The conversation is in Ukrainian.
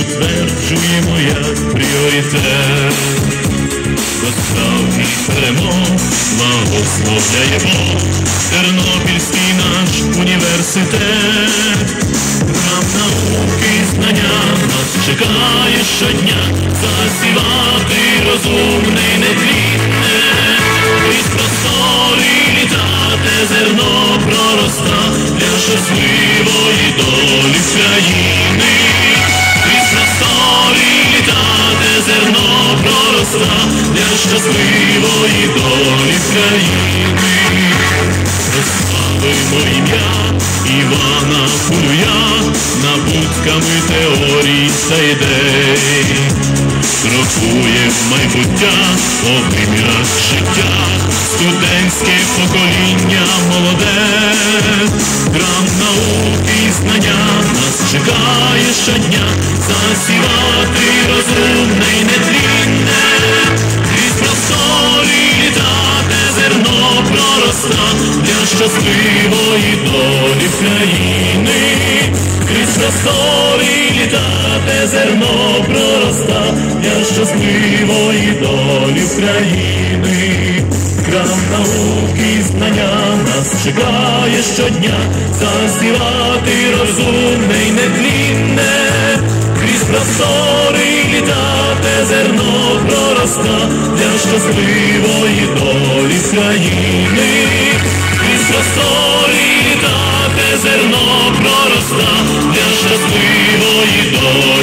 утверджуємо як пріоритет. До справжніх перемог благословляємо Тернопільський наш університет. Нам науки і знання нас чекає щодня засівати розумне й нетлінне, крізь простори літати зерно пророста для щасливої долі зерно для щасливої долі країни. Прославимо ім'я Івана Кулюя набутками теорій та ідей, крокує майбуття по вимірах життя, студентське покоління молоде, грам науки і знання нас чекає щодня, засівати розумне й пророста для щасливої долі країни, крізь просторі літати зерно пророста для щасливої долі країни, крам науки знання нас чекає щодня, засівати розумне й нетлінне, крізь простори літати зерно пророста для щасливої долі країни, після простори літати зерно проросла для щасливої долі.